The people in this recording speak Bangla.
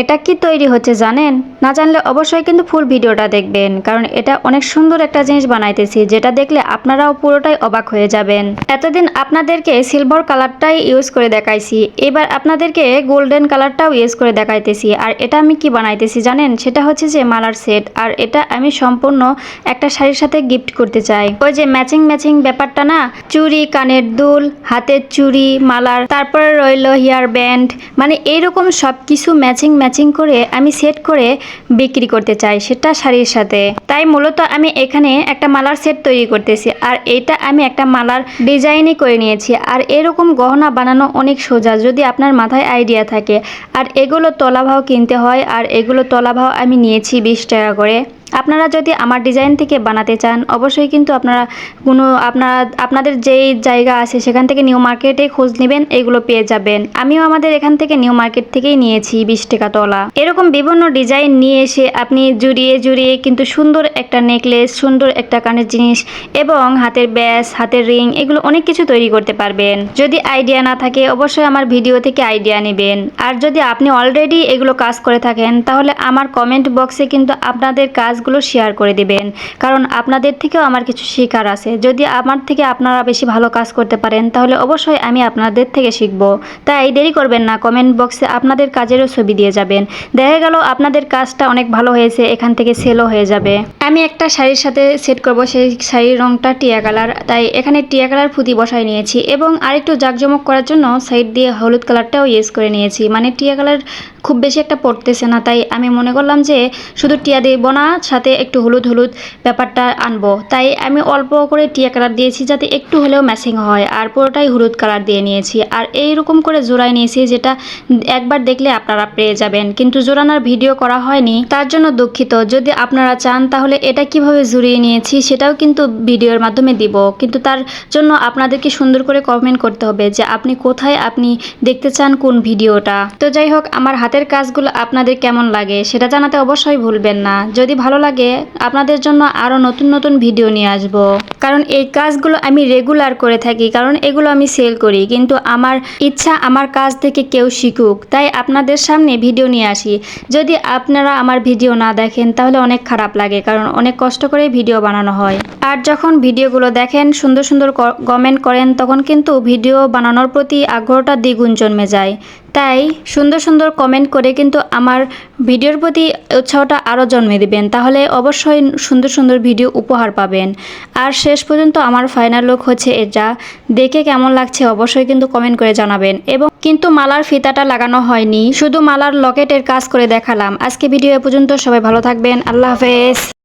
এটা কি তৈরি হচ্ছে জানেন? না জানলে অবশ্যই কিন্তু ফুল ভিডিওটা দেখবেন, কারণ এটা অনেক সুন্দর একটা জিনিস বানাইতেছি, যেটা দেখলে আপনারাও পুরোটাই অবাক হয়ে যাবেন। এতদিন আপনাদেরকে সিলভার কালারটাই ইউজ করে দেখাইছি, এবার আপনাদেরকে গোল্ডেন কালারটাও ইউজ করে দেখাইতেছি, আর এটা আমি কি বানাইতেছি জানেন? সেটা হচ্ছে যে মালার সেট আর এটা আমি সম্পূর্ণ একটা শাড়ির সাথে গিফট করতে চাই। ওই যে ম্যাচিং ম্যাচিং ব্যাপারটা না? চুরি কানের দুল, হাতের চুড়ি, মালার, তারপরে রইল হেয়ার ব্যান্ড মানে এইরকম সব কিছু ম্যাচিং ম্যাচিং করে আমি সেট করে বিক্রি করতে চাই সেটা শাড়ির সাথে। তাই মূলত আমি এখানে একটা মালার সেট তৈরি করতেছি আর এটা আমি একটা মালার ডিজাইনই করে নিয়েছি আর এরকম গহনা বানানো অনেক সোজা যদি আপনার মাথায় আইডিয়া থাকে। আর এগুলো তলাভাও কিনতে হয় আর এগুলো তলাভাও আমি নিয়েছি বিশ টাকা করে। আপনারা যদি আমার ডিজাইন থেকে বানাতে চান, অবশ্যই কিন্তু আপনারা কোনো আপনারা আপনাদের যেই জায়গা আছে সেখান থেকে নিউ মার্কেটে খোঁজ নেবেন, এগুলো পেয়ে যাবেন। আমিও আমাদের এখান থেকে নিউ মার্কেট থেকেই নিয়েছি বিশ টাকা তলা। এরকম বিভিন্ন ডিজাইন নিয়ে এসে আপনি জুড়িয়ে জুড়িয়ে কিন্তু সুন্দর একটা নেকলেস, সুন্দর একটা কানের জিনিস এবং হাতের ব্যাস, হাতের রিং এগুলো অনেক কিছু তৈরি করতে পারবেন। যদি আইডিয়া না থাকে, অবশ্যই আমার ভিডিও থেকে আইডিয়া নেবেন। আর যদি আপনি অলরেডি এগুলো কাজ করে থাকেন, তাহলে আমার কমেন্ট বক্সে কিন্তু আপনাদের কাজগুলো শেয়ার করে দিবেন। কারণ আপনাদের থেকেও আমার কিছু শেখার আছে। যদি আমার থেকে আপনারা বেশি ভালো কাজ করতে পারেন, তাহলে অবশ্যই আমি আপনাদের থেকে শিখব। তাই দেরি করবেন না কমেন্ট বক্সে আপনাদের কাজেরও ছবি দিয়ে যাবেন। দেখা গেল আপনাদের কাজটা অনেক ভালো হয়েছে, এখান থেকে সেলও হয়ে যাবে। আমি একটা শাড়ির সাথে সেট করব, সেই শাড়ির রংটা টিয়া কালার। তাই এখানে টিয়া কালার ফুতি বসাই নিয়েছি এবং আরেকটু জাঁকজমক করার জন্য সাইড দিয়ে হলুদ কালারটাও ইউজ করে নিয়েছি। মানে টিয়া কালার খুব বেশি একটা পড়তেছে না, তাই আমি মনে করলাম যে শুধু টিয়া দেবো না, সাথে একটু হলুদ হলুদ ব্যাপারটা আনব। তাই আমি অল্প করে টিয়া কালার দিয়েছি যাতে একটু হলেও ম্যাচিং হয়, আর পুরোটাই হলুদ কালার দিয়ে নিয়েছি। আর এইরকম করে জোড়ায় নিয়েছি যেটা একবার দেখলে আপনারা পেয়ে যাবেন। কিন্তু জোড়ানোর ভিডিও করা হয়নি, তার জন্য দুঃখিত। যদি আপনারা চান তাহলে এটা কীভাবে জুড়িয়ে নিয়েছি সেটাও কিন্তু ভিডিওর মাধ্যমে দিব। কিন্তু তার জন্য আপনাদেরকে সুন্দর করে কমেন্ট করতে হবে যে আপনি কোথায় আপনি দেখতে চান কোন ভিডিওটা। তো যাই হোক, আমার হাতের কাজগুলো আপনাদের কেমন লাগে সেটা জানাতে অবশ্যই ভুলবেন না। যদি ভালো লাগে, আপনাদের জন্য আরও নতুন নতুন ভিডিও নিয়ে আসব। কারণ এই কাজগুলো আমি রেগুলার করে থাকি, কারণ এগুলো আমি সেল করি। কিন্তু আমার ইচ্ছা আমার কাজ থেকে কেউ শিখুক, তাই আপনাদের সামনে ভিডিও নিয়ে আসি। যদি আপনারা আমার ভিডিও না দেখেন, তাহলে অনেক খারাপ লাগে, কারণ অনেক কষ্ট করে ভিডিও বানানো হয়। আর যখন ভিডিওগুলো দেখেন, সুন্দর সুন্দর কমেন্ট করেন, তখন কিন্তু ভিডিও বানানোর প্রতি আগ্রহটা দ্বিগুণ জন্মে যায়। তাই সুন্দর সুন্দর কমেন্ট করে কিন্তু আমার ভিডিওর প্রতি উৎসাহটা আরও জন্মে দিবেন। তাহলে অবশ্যই সুন্দর সুন্দর ভিডিও উপহার পাবেন। আর শেষ পর্যন্ত আমার ফাইনাল লুক হচ্ছে এটা। দেখে কেমন লাগছে অবশ্যই কিন্তু কমেন্ট করে জানাবেন। এবং কিন্তু মালার ফিতাটা লাগানো হয়নি। শুধু মালার লকেটের কাজ করে দেখালাম। আজকে ভিডিও এ পর্যন্ত সবাই ভালো থাকবেন। আল্লাহ হাফেজ।